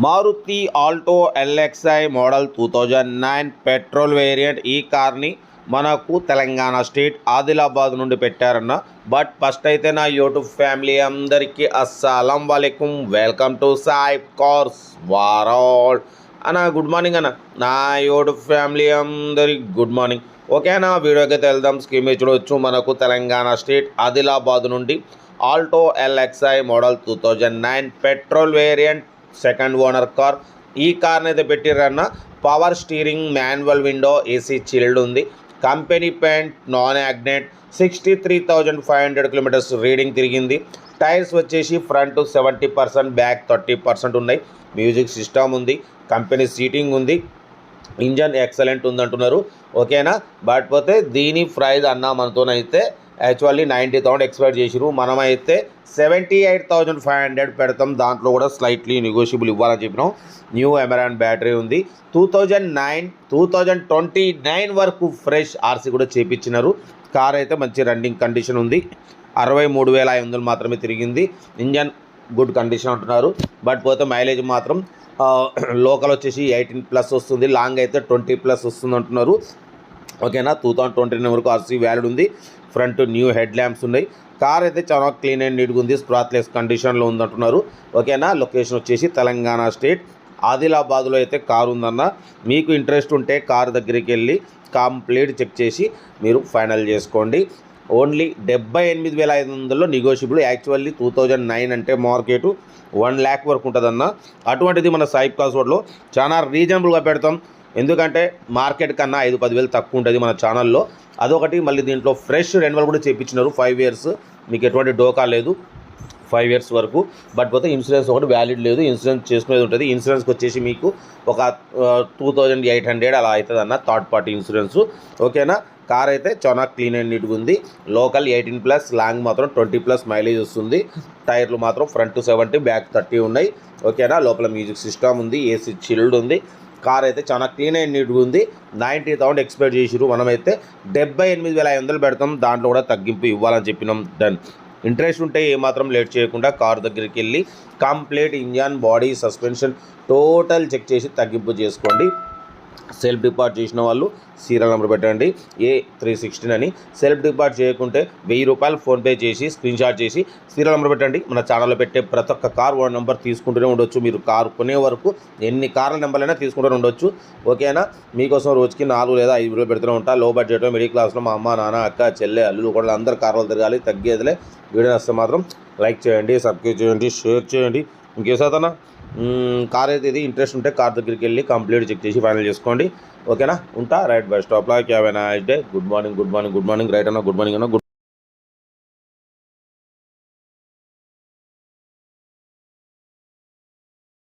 Maruti Alto LXI model two thousand nine petrol variant ఈ కార్ని మనకు తెలంగాణ స్టేట్ ఆదిలాబాద్ నుండి పెట్టారన్న. బట్ ఫస్ట్ అయితే నా యూట్యూబ్ ఫ్యామిలీ అందరికీ అస్సలం వాలేకుమ్ వెల్కమ్ టు సాయిబ్ కార్స్ వారాల్. అన్న గుడ్ మార్నింగ్ అన్న. నా యూట్యూబ్ ఫ్యామిలీ అందరికి గుడ్ మార్నింగ్. ఓకేనా వీడియోకి అయితే వెళ్దాం. స్కీమ్ చూడవచ్చు మనకు తెలంగాణ స్టేట్ ఆదిలాబాద్ నుండి Alto LXI model two thousand nine petrol variant second owner car. ఈ కార్ని అయితే పెట్టిరన్న power steering manual window AC chilled ఉంది. Company paint non యాగ్నెట్ sixty three thousand five hundred kilometres reading తిరిగింది. టైర్స్ వచ్చేసి front seventy percent back thirty percent ఉన్నాయి. Music system ఉంది. Company seating ఉంది. Engine excellent ఉందంటున్నారు. ఓకేనా? బట్ పోతే దీని ప్రైజ్ అన్న మనతోనైతే యాక్చువల్లీ నైంటీ థౌసండ్ ఎక్స్పెక్ట్ చేసిరు మనమైతే seventy eight thousand five hundred పెడతాం. దాంట్లో కూడా స్లైట్లీ నెగోషియబుల్ ఇవ్వాలని చెప్పినాం. న్యూ ఎమరాన్ బ్యాటరీ ఉంది. Two thousand nine two thousand twenty nine వరకు ఫ్రెష్ ఆర్సీ కూడా చేపించినారు. కార్ అయితే మంచి రన్నింగ్ కండిషన్ ఉంది. అరవై మూడు వేల ఐదు వందలు మాత్రమే తిరిగింది. ఇంజన్ గుడ్ కండిషన్ అంటున్నారు. బట్ పోతే మైలేజ్ మాత్రం లోకల్ వచ్చేసి ఎయిటీన్ ప్లస్ వస్తుంది. లాంగ్ అయితే ట్వంటీ ప్లస్ వస్తుంది అంటున్నారు. ఓకేనా? టూ థౌసండ్ ట్వంటీ నైన్ వరకు ఆర్సీ వ్యాలిడ్ ఉంది. ఫ్రంట్ న్యూ హెడ్ ల్యాంప్స్ ఉన్నాయి. కార్ అయితే చాలా క్లీన్ అండ్ నీట్గా ఉంది. స్క్రాత్లెస్ కండిషన్లో ఉందంటున్నారు ఓకేనా? లొకేషన్ వచ్చేసి తెలంగాణ స్టేట్. ఆదిలాబాద్లో అయితే కారు ఉందన్న. మీకు ఇంట్రెస్ట్ ఉంటే కార్ దగ్గరికి వెళ్ళి కంప్లీట్ చెక్ చేసి మీరు ఫైనల్ చేసుకోండి. ఓన్లీ డెబ్బై ఎనిమిది వేల ఐదు వందల్లో negotiable actually two thousand nine అంటే మార్కెట్ వన్ ల్యాక్ వరకు ఉంటుందన్న. అటువంటిది మన సాయిబ్ కాస్వర్డ్లో చాలా రీజనబుల్గా పెడతాం. ఎందుకంటే మార్కెట్ కన్నా ఐదు పదివేలు తక్కువ ఉంటుంది మన ఛానల్లో అదొకటి మళ్ళీ దీంట్లో ఫ్రెష్ రెన్యువల్ కూడా చేయించినారు ఫైవ్ ఇయర్స్ మీకు ఎటువంటి డోకా లేదు. ఫైవ్ ఇయర్స్ వరకు. బట్ పోతే ఇన్సూరెన్స్ ఒకటి వ్యాలిడ్ లేదు. ఇన్సూరెన్స్ చేసుకునేది ఉంటుంది. ఇన్సూరెన్స్కి వచ్చేసి మీకు ఒక టూ థౌజండ్ ఎయిట్ హండ్రెడ్ అలా అవుతుంది అన్న థర్డ్ పార్టీ ఇన్సూరెన్స్ ఓకేనా కార్ అయితే చాలా క్లీన్ అండ్ నీట్గా ఉంది. లోకల్ ఎయిటీన్ ప్లస్ లాంగ్ మాత్రం ట్వంటీ ప్లస్ మైలేజ్ వస్తుంది. టైర్లు మాత్రం ఫ్రంట్ సెవెంటీ బ్యాక్ థర్టీ ఉన్నాయి. ఓకేనా లోపల మ్యూజిక్ సిస్టమ్ ఉంది. ఏసీ చిల్డ్ ఉంది. కార్ అయితే చాలా క్లీన్ అండ్ నీట్గా ఉంది. నైంటీ థౌసండ్ ఎక్స్పెక్ట్ చేసిరు మనమైతే డెబ్బై ఎనిమిది వేల ఐదు వందలు పెడతాం. దాంట్లో కూడా తగ్గింపు ఇవ్వాలని చెప్పినాం. డన్ ఇంట్రెస్ట్ ఉంటే ఏమాత్రం లేట్ చేయకుండా కార్ దగ్గరికి వెళ్ళి complete engine body suspension total check చేసి తగ్గింపు చేసుకోండి. సెల్ఫ్ డిపార్ట్ చేసిన వాళ్ళు సీరియల్ నెంబర్ పెట్టండి. ఏ త్రీ సిక్స్టీన్ అని. సెల్ఫ్ డిపార్ట్ చేయకుంటే వెయ్యి రూపాయలు ఫోన్పే చేసి స్క్రీన్ షాట్ చేసి సీరియల్ నెంబర్ పెట్టండి. మన ఛానల్లో పెట్టే ప్రతి ఒక్క కార్ వన్ నెంబర్ తీసుకుంటూనే ఉండొచ్చు. మీరు కారు కొనే వరకు ఎన్ని కార్ల నెంబర్లైనా తీసుకుంటూనే ఉండొచ్చు. ఓకేనా? మీకోసం రోజుకి నాలుగు లేదా ఐదు వేలు పెడుతూనే ఉంటా. లో బడ్జెట్లో మిడిల్ క్లాస్లో మా అమ్మ నాన్న అక్క చెల్లె అల్లులు కూడా అందరు కార్లు తిరగాలి. తగ్గేదిలే. వీడియో వస్తే మాత్రం లైక్ చేయండి సబ్స్క్రైబ్ చేయండి షేర్ చేయండి. ఇంకేసాదన్నా కార్ అయితే ఇది. ఇంట్రెస్ట్ ఉంటే కార్ దగ్గరికి వెళ్ళి కంప్లీట్ చెక్ చేసి ఫైనల్ చేసుకోండి. ఓకేనా ఉంటా? రైట్ బై స్టాప్లో క్యాబ్ అయినా day good morning good morning good morning right అన్న గుడ్ మార్నింగ్ అన్న గుడ్